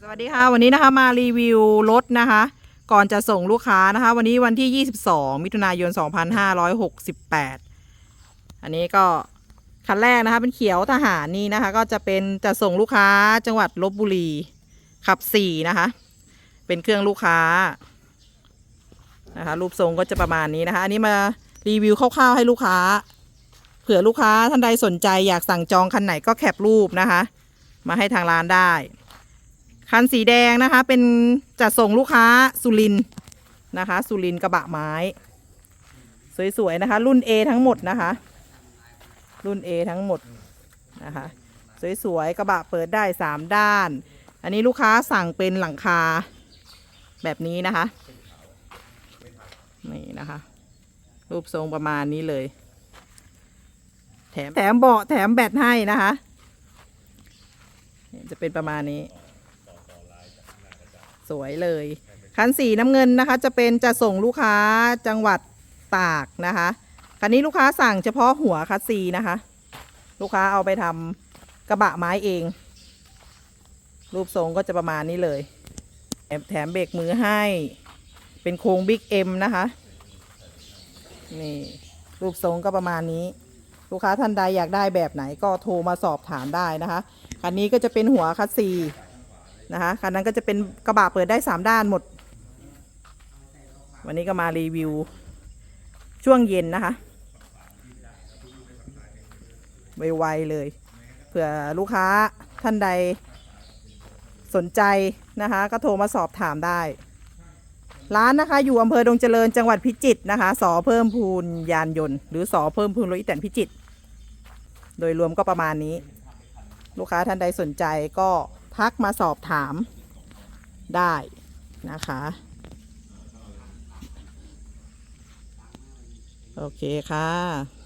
สวัสดีค่ะ วันนี้นะคะมารีวิวรถนะคะ ก่อนจะส่งลูกค้านะคะ วันนี้วันที่ 22 มิถุนายน 2568 อันนี้ก็คันแรกนะคะ เป็นเขียวทหารนี่นะคะ ก็จะเป็นจะส่งลูกค้าจังหวัดลบบุรีขับ 4 นะคะ เป็นเครื่องลูกค้านะคะ รูปทรงก็จะประมาณนี้นะคะ อันนี้มารีวิวคร่าวๆให้ลูกค้า เผื่อลูกค้าท่านใดสนใจอยากสั่งจองคันไหนก็แคปรูปนะคะ มาให้ทางร้านได้ คันสีแดงนะคะ เป็นจัดส่งลูกค้าสุรินนะคะ สุรินกระบะไม้ สวยๆนะคะ รุ่น A ทั้งหมดนะคะ รุ่น A ทั้งหมดนะคะ สวยๆกระบะเปิดได้สามด้าน อันนี้ลูกค้าสั่งเป็นหลังคาแบบนี้นะคะนี่นะคะ รูปทรงประมาณนี้เลย แถมแถมเบาะแถมแบตให้นะคะ จะเป็นประมาณนี้ สวยเลย คันสีน้ำเงินนะคะจะเป็นจะส่งลูกค้าจังหวัดตากนะคะคันนี้ลูกค้าสั่งเฉพาะหัวคัสซีนะคะ ลูกค้าเอาไปทำกระบะไม้เอง รูปทรงก็จะประมาณนี้เลยแถมเบรกมือให้ เป็นโครงบิ๊กเอ็มนะคะนี่รูปทรงก็ประมาณนี้ ลูกค้าท่านใดอยากได้แบบไหนก็โทรมาสอบถามได้นะคะ คันนี้ก็จะเป็นหัวคัสซี นะคะคันนั้นก็จะเป็นกระบะเปิดได้สามด้านหมด วันนี้ก็มารีวิว ช่วงเย็นนะคะ ไวๆเลยเผื่อลูกค้าท่านใดสนใจนะคะ ก็โทรมาสอบถามได้ ร้านนะคะอยู่อำเภอดงเจริญจังหวัดพิจิตรนะคะสอเพิ่มพูนยานยนต์ หรือสอเพิ่มพูนรถอีแตนพิจิตรโดยรวมก็ประมาณนี้ ลูกค้าท่านใดสนใจก็ ทักมาสอบถามได้นะคะ โอเคค่ะ